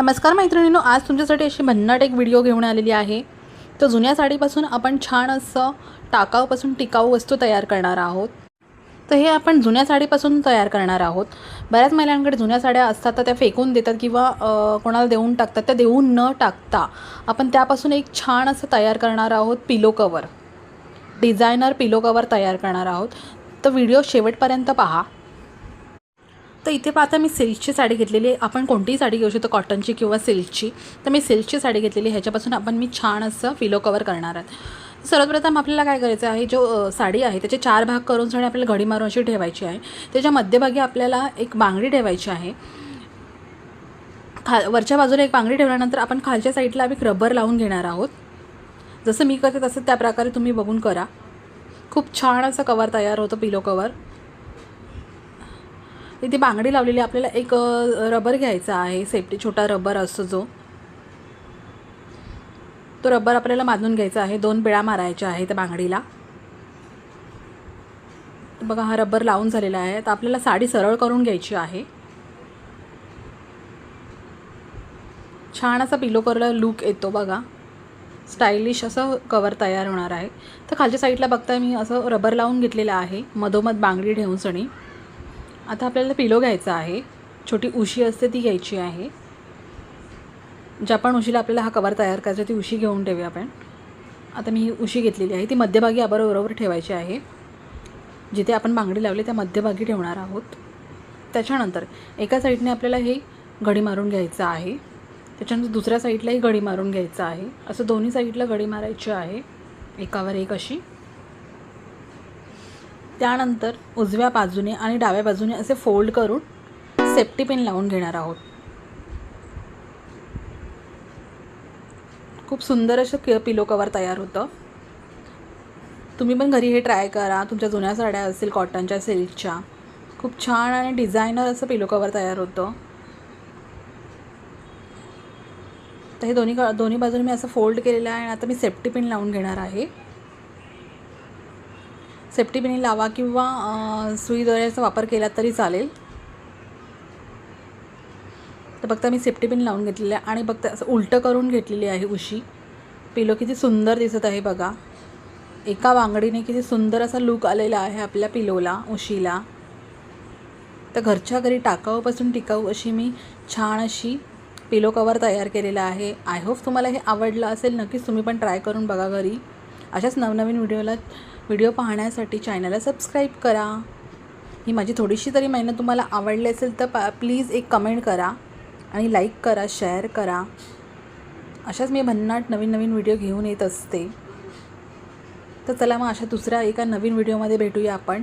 नमस्कार मैत्रिणींनो आज तुमच्यासाठी अशी भन्नाट एक व्हिडिओ घेऊन आलेली आहे. तर जुन्या साडीपासून आपण छान असं टाकाऊपासून टिकाऊ वस्तू तयार करणार आहोत. तर हे आपण जुन्या साडीपासून तयार करणार आहोत. बऱ्याच महिलांकडे जुन्या साड्या असतात तर त्या फेकून देतात किंवा कोणाला देऊन टाकतात. त्या देऊन न टाकता आपण त्यापासून एक छान असं तयार करणार आहोत pillow cover designer pillow cover तयार करणार आहोत. तर व्हिडिओ शेवटपर्यंत पहा. तर इथे पाहता मी सिल्कची साडी घेतलेली आहे. आपण कोणतीही साडी घेऊ शकतो कॉटनची किंवा सिल्कची. तर मी सिल्कची साडी घेतलेली ह्याच्यापासून आपण मी छान असं फिलो कवर करणार आहे सर्वप्रथम आपल्याला काय करायचं आहे जो साडी आहे त्याचे चार भाग करून साडी आपल्याला घडी मारून अशी ठेवायची आहे. त्याच्या मध्यभागी आपल्याला एक बांगडी ठेवायची आहे. खा वरच्या बाजूला एक बांगडी ठेवल्यानंतर आपण खालच्या साईडला एक रबर लावून घेणार आहोत. जसं मी करते तसं त्या प्रकारे तुम्ही बघून करा. खूप छान असं कवर तयार होतं पिलो कवर इथे बांगडी लावलेली आपल्याला एक रबर घ्यायचा आहे सेफ्टी छोटा रबर असतो जो. तो रबर आपल्याला बांधून घ्यायचा आहे दोन पिळा मारायच्या आहे त्या बांगडीला. बघा हा रबर लावून झालेला आहे. तर आपल्याला साडी सरळ करून घ्यायची आहे. छान असा पिलो कवरला लूक येतो बघा. स्टायलिश असं कवर तयार होणार आहे. तर खालच्या साईडला बघताय मी असं रबर लावून घेतलेलं आहे. मधोमध बांगडी ठेवून सणी आता आपल्याला पिलो घ्यायचा आहे. छोटी उशी असते ती घ्यायची आहे. ज्या पण उशीला आपल्याला हा कवर तयार करायचा ती उशी घेऊन ठेवूया आपण. आता मी ही उशी घेतलेली आहे. ती मध्यभागी बरोबर ठेवायची आहे. जिथे आपण बांगडी लावली त्या मध्यभागी ठेवणार आहोत. त्याच्यानंतर एका साईडने आपल्याला हे घडी मारून घ्यायचं आहे. त्याच्यानंतर दुसऱ्या साईडलाही घडी मारून घ्यायचं आहे. असं दोन्ही साईडला घडी मारायची आहे. एकावर एक अशी. त्यानंतर उजव्या बाजूने आणि डाव्या बाजूने असे फोल्ड करून सेफ्टी पिन लावून घेणार आहोत. खूप सुंदर असं पिलो कवर तयार होतं. तुम्ही पण घरी हे ट्राय करा. तुमच्या जुन्या साड्या असतील कॉटनच्या सिल्कच्या. खूप छान आणि डिझायनर असं पिलो कवर तयार होतं. तर हे दोन्ही दोन्ही बाजूने मी असं फोल्ड केलेलं आहे आणि आता मी सेफ्टी पिन लावून घेणार आहे. सेफ्टी पिनी लावा किंवा अ, सुई दोऱ्याचा वापर केला तरी चालेल. तर बघता मी सेफ्टी पिन लावून घेतलेली आहे आणि बघता असं उलटं करून घेतलेली आहे उशी. पिलो किती सुंदर दिसत आहे बघा. एका बांगडीने किती सुंदर असा लूक आलेला आहे आपल्या पिलोला उशीला. तर घरच्या घरी टाकाऊपासून टिकाऊ अशी मी छान अशी पिलो कवर तयार केलेला आहे. आय होप तुम्हाला हे आवडलं असेल नक्कीच तुम्ही पण ट्राय करून बघा घरी. अशाच नवनवीन व्हिडिओला व्हिडिओ पाहण्यासाठी चॅनलला सबस्क्राईब करा. ही माझी थोडीशी तरी मेहनत तुम्हाला आवडली असेल तर पा प्लीज एक कमेंट करा आणि लाईक करा शेअर करा. अशाच मी भन्नाट नवीन नवीन व्हिडिओ घेऊन येत असते. तर चला मग अशा दुसऱ्या एका नवीन व्हिडिओमध्ये भेटूया आपण.